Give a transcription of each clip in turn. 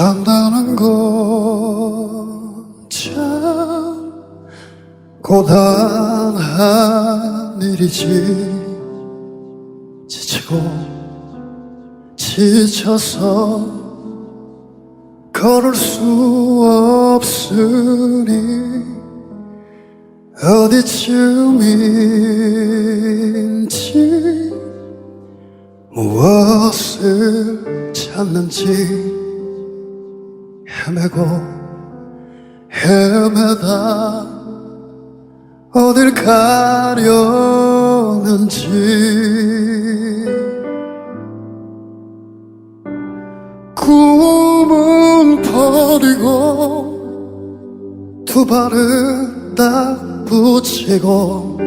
간다는 건참 고단한 일이지. 지치고 지쳐서 걸을 수 없으니 어디쯤인지 무엇을 찾는지. 헤매고 헤매다. 어딜 가려는지. 꿈은 버리고 두 발을 딱 붙이고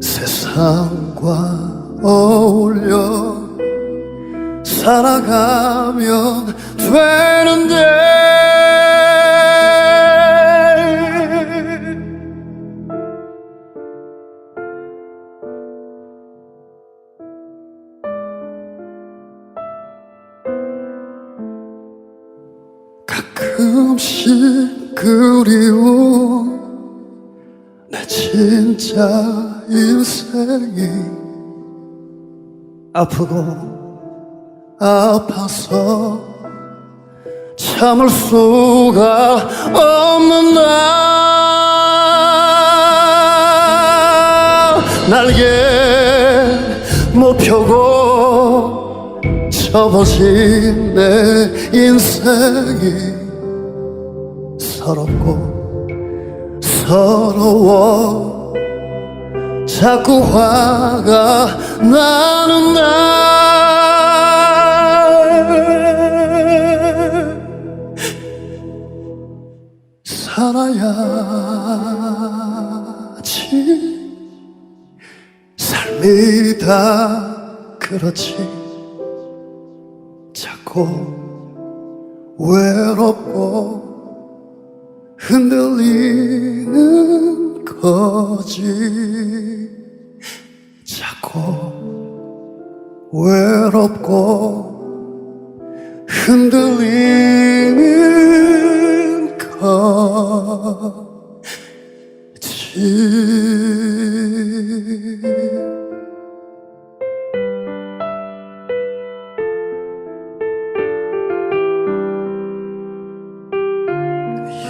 세상과 어울려 살아가면 되는데. 가끔씩 그리운 내 진짜 인생이 아프고 아파서 참을 수가 없는 날 날개 못 펴고 접어진 내 인생이 서럽고 서러워. 자꾸 화가 나는 날 살아야지. 삶이 다 그렇지. 자꾸 외롭고 흔들리는 거지. 자꾸 외롭고 흔들리는 거지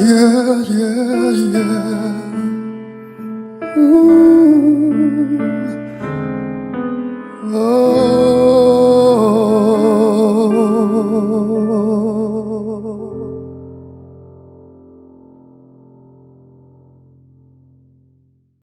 yeah, yeah, yeah. Ooh.